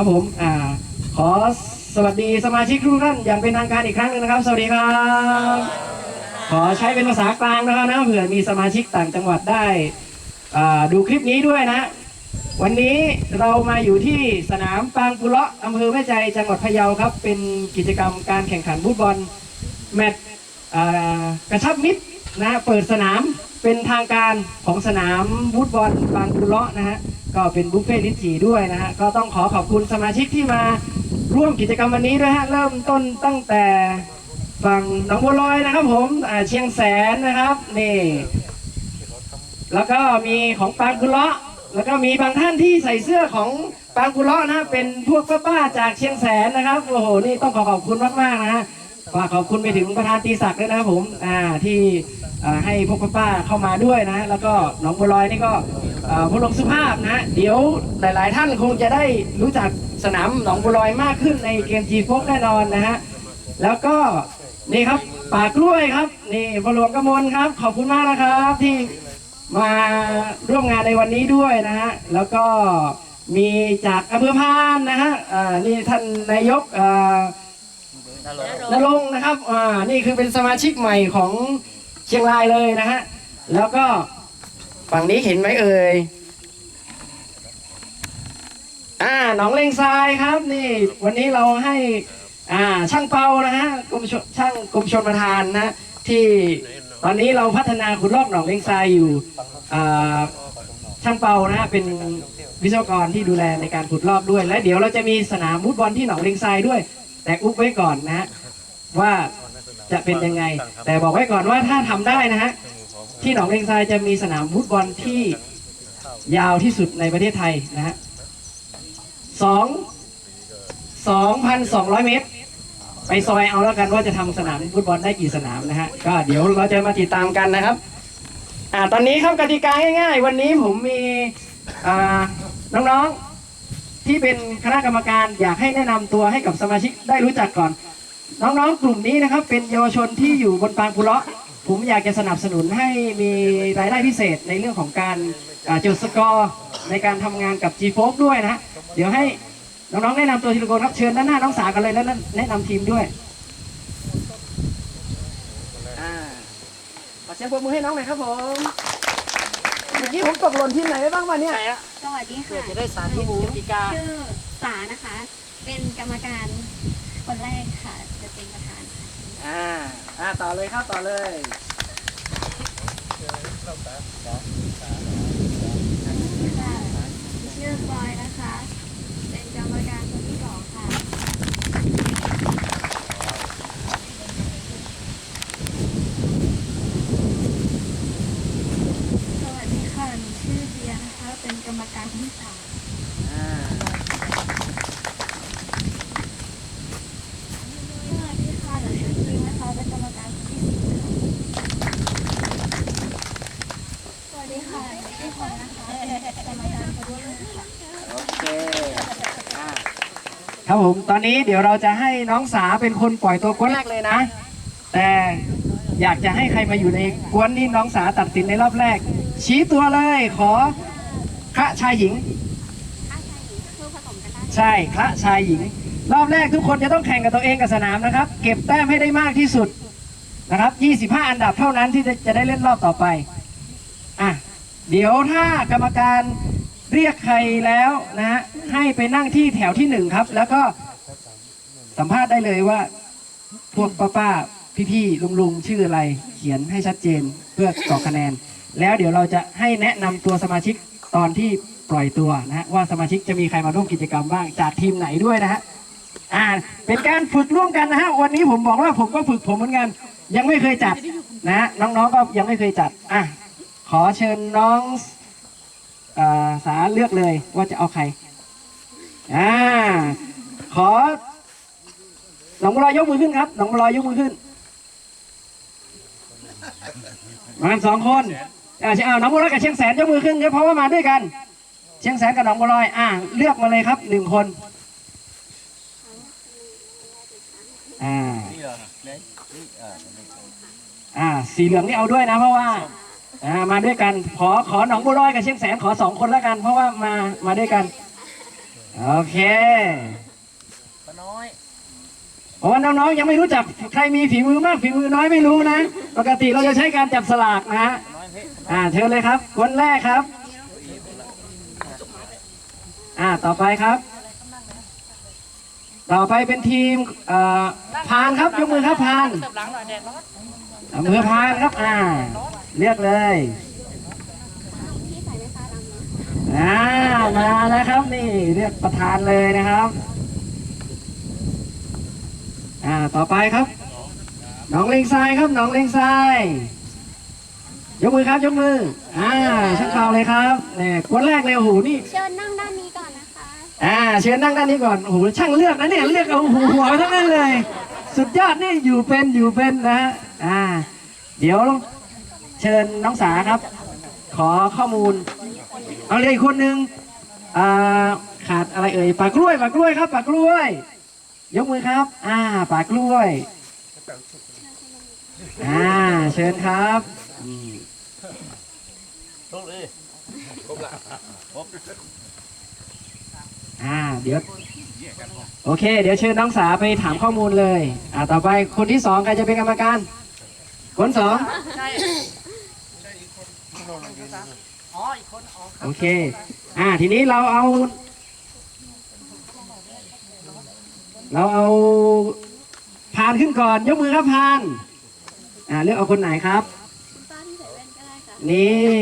ครับผมอ่าขอสวัสดีสมาชิกทุกท่านอย่างเป็นทางการอีกครั้งหนึ่งนะครับ สวัสดีครับ ขอใช้เป็นภาษากลางนะครับนะเผื่อมีสมาชิกต่างจังหวัดได้อ่าดูคลิปนี้ด้วยนะ วันนี้เรามาอยู่ที่สนามปางกุเลาะอำเภอแม่ใจจังหวัดพะเยาครับ เป็นกิจกรรมการแข่งขันฟุตบอลแมตช์อ่ากระชับมิตรนะเปิดสนามเป็นทางการของสนามฟุตบอลปางกุเลาะนะฮะ ก็เป็นบุฟเฟ่ต์ลิ้นจี่ด้วยนะฮะก็ต้องขอขอบคุณสมาชิกที่มาร่วมกิจกรรมวันนี้ด้วยฮะเริ่มต้นตั้งแต่ฝั่งหนองบัวลอยนะครับผมอ่าเชียงแสนนะครับนี่แล้วก็มีของปางกุเลาะแล้วก็มีบางท่านที่ใส่เสื้อของปางกุเลาะนะเป็นพวกป้าๆจากเชียงแสนนะครับโอ้โหนี่ต้องขอขอบคุณมากๆนะฮะฝากขอบคุณไปถึงประธานตีศักดิ์ด้วยนะครับผมอ่าที่อ่าให้พวกป้าๆเข้ามาด้วยนะ แล้วก็หนองบัวลอยนี่ก็ อ่าผู้ลงสุภาพนะ เดี๋ยวหลาย ๆ ท่านคงจะได้รู้จักสนามหนองบัวลอยมากขึ้นในเกมจีโฟกแน่นอนนะฮะ แล้วก็นี่ครับป่ากล้วยครับนี่พลหลวงกมลครับ ขอบคุณมากนะครับที่มาร่วมงานในวันนี้ด้วยนะฮะ แล้วก็มีจากอำเภอพานนะฮะนี่ท่านนายกนรงนะครับอ่านี่คือเป็นสมาชิกใหม่ของเชียงรายเลยนะฮะ แล้วก็ ฝั่งนี้เห็นไหมเอ่ย อ่าหนองเลงทรายครับนี่ วันนี้เราให้ อ่า ช่างเปานะฮะกรมชช่างกรมชลประทานนะ ที่ตอนนี้เราพัฒนาขุดลอกหนองเลงทรายอยู่อ่าช่างเปานะฮะเป็นวิศวกรที่ดูแลในการขุดลอกด้วย และเดี๋ยวเราจะมีสนามฟุตบอลที่หนองเลงทรายด้วย แต่อุบไว้ก่อนนะฮะว่าจะเป็นยังไง แต่บอกไว้ก่อนว่าถ้าทำได้นะฮะ ที่หนองเลงทรายจะมีสนามฟุตบอลที่ยาวที่สุดในประเทศไทยนะฮะสองสองพันสองร้อยเมตร ไปซอยเอาแล้วกันว่าจะทำสนามฟุตบอลได้กี่สนามนะฮะ ก็เดี๋ยวเราจะมาติดตามกันนะครับ อ่า ตอนนี้ครับกติกาง่าย ๆ วันนี้ผมมีอ่าน้องๆที่เป็นคณะกรรมการอยากให้แนะนำตัวให้กับสมาชิกได้รู้จักก่อน น้องๆกลุ่มนี้นะครับ เป็นเยาวชนที่อยู่บนปางกุเลาะ ผมอยากจะสนับสนุนให้มีรายได้พิเศษในเรื่องของการอ่าจดสกอร์ในการทำงานกับ G f o ด้วยนะฮะเดี๋ยวให้น้องๆแนะนำตัวทีละคนครับเชิญด้านหน้าน้องสากันเลยแล้วแนะนำทีมด้วยอ่าขอเสียงปรบมือให้น้องหน่อยครับผมเมื่อกี้ผมตกหล่นทีมไหนไปบ้างวะเนี่ยสวัสดีเพื่อค่ะจะได้สาธิตกติกาชื่อสานะคะ เป็นกรรมการคนแรกค่ะ จะเป็นประธานค่ะอ่า อ่าต่อเลยครับต่อเลยเชื่อบอยนะคะ เป็นกรรมการคนที่สองค่ะ สวัสดีค่ะหนูชื่อเดียนะคะ เป็นกรรมการคนที่สาม อ่า สวัสดีค่ะหนูชื่อจีนะคะ เป็นกรรมการคนที่สี่ค่ะสวัสดีค่ะหนูชื่อพลอยนะคะเป็นกรรมการคนที่ห้าค่ะ โอเค อ่า ครับผมตอนนี้เดี๋ยวเราจะให้น้องสาเป็นคนปล่อยตัวกวนแรกเลยนะ แต่อยากจะให้ใครมาอยู่ในกวนนี้น้องสาตัดสินในรอบแรก ชี้ตัวเลยขอคระชายหญิงถ้าชายหญิงคือผสมกันได้ใช่คระชายหญิง รอบแรกทุกคนจะต้องแข่งกับตัวเองกับสนามนะครับ เก็บแต้มให้ได้มากที่สุดนะครับ 25 อันดับเท่านั้นที่จะจะได้เล่นรอบต่อไปอะเดี๋ยวถ้ากรรมการ เรียกใครแล้วนะให้ไปนั่งที่แถวที่หนึ่งครับ แล้วก็สัมภาษณ์ได้เลยว่า พวกป้าป้าพี่พี่ลุงลุงๆชื่ออะไร เขียนให้ชัดเจนเพื่อกรอกคะแนน แล้วเดี๋ยวเราจะให้แนะนำตัวสมาชิกตอนที่ปล่อยตัวนะฮะว่าสมาชิกจะมีใครมาร่วมกิจกรรมบ้างจากทีมไหนด้วยนะฮะอ่าเป็นการฝึกร่วมกันนะฮะวันนี้ผมบอกว่าผมก็ฝึกผมเหมือนกัน ยังไม่เคยจัดนะฮะน้องๆก็ยังไม่เคยจัดอะขอเชิญน้อง สาเลือกเลยว่าจะเอาใครอ่าขอหนองบัวลอยยกมือขึ้นครับหนองบัวลอยยกมือขึ้นมาสองคนอ่าเอาหนองบัวลอยกับเชียงแสนยกมือขึ้นเพราะว่ามาด้วยกัน เชียงแสนกับหนองบัวลอยอ่าเลือกมาเลยครับหนึ่งคนอ่าอ่าสีเหลืองนี่เอาด้วยนะเพราะว่า อ่ามาด้วยกัน ขอขอหนองบัวลอยกับเชียงแสนขอสองคนแล้วกัน เพราะว่ามามาด้วยกัน โอเคเพราะว่าน้องๆยังไม่รู้จักใครมีฝีมือมากฝีมือน้อยไม่รู้นะ ปกติเราจะใช้การจับสลากนะฮะอ่าเชิญเลยครับ คนแรกครับ อ่าต่อไปครับ ต่อไปเป็นทีมเอ่อพานครับยกมือครับพานเอามือพานครับอ่า เลือกเลยที่ใส่ไฟฟ้าดำเนาะอ่ามาแล้วครับนี่เรียกประธานเลยนะครับอ่าต่อไปครับน้องเลงทรายครับน้องเลงทรายยกมือครับยกมืออ่าช่างข่าวเลยครับเนี่ยคนแรกเลยโอ้โหนี่เชิญนั่งด้านนี้ก่อนนะคะอ่าเชิญนั่งด้านนี้ก่อนโอ้โหช่างเลือกนะเนี่ยเลือกเอาหัวหัวไปทั้งนั้นเลย สุดยอดนี่อยู่เป็นอยู่เป็นนะฮะอ่า เดี๋ยว เชิญน้องสาครับ ขอข้อมูล เอาเลยอีกคนนึงอ่าขาดอะไรเอ่ยปากกล้วยปากกล้วยครับปากกล้วย ยกมือครับ อ่าปากกล้วยอ่าเชิญครับอืมอ่าเดี๋ยวโอเค เดี๋ยวเชิญน้องสาไปถามข้อมูลเลย อ่าต่อไปคนที่สองใครจะเป็นกรรมการ คนสอง โอเค อ่า ทีนี้เราเอา เราเอาพานขึ้นก่อน ยกมือครับพาน อ่า เลือกเอาคนไหนครับป้าที่ใส่แว่นก็ได้ค่ะนี่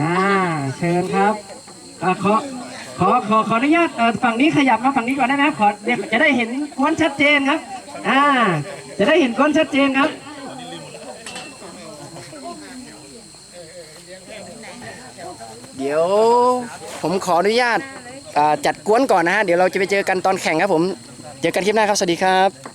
อ่าเชิญครับอ่าขอขอขอขออนุญาตเอ่อฝั่งนี้ขยับมาฝั่งนี้ก่อนได้ไหมครับขอเดี๋ยวจะได้เห็นก้นชัดเจนครับ อ่า จะได้เห็นก้นชัดเจนครับ เดี๋ยวผมขออนุญาตจัดกวนก่อนนะฮะ เดี๋ยวเราจะไปเจอกันตอนแข่งครับผม เจอกันคลิปหน้าครับ สวัสดีครับ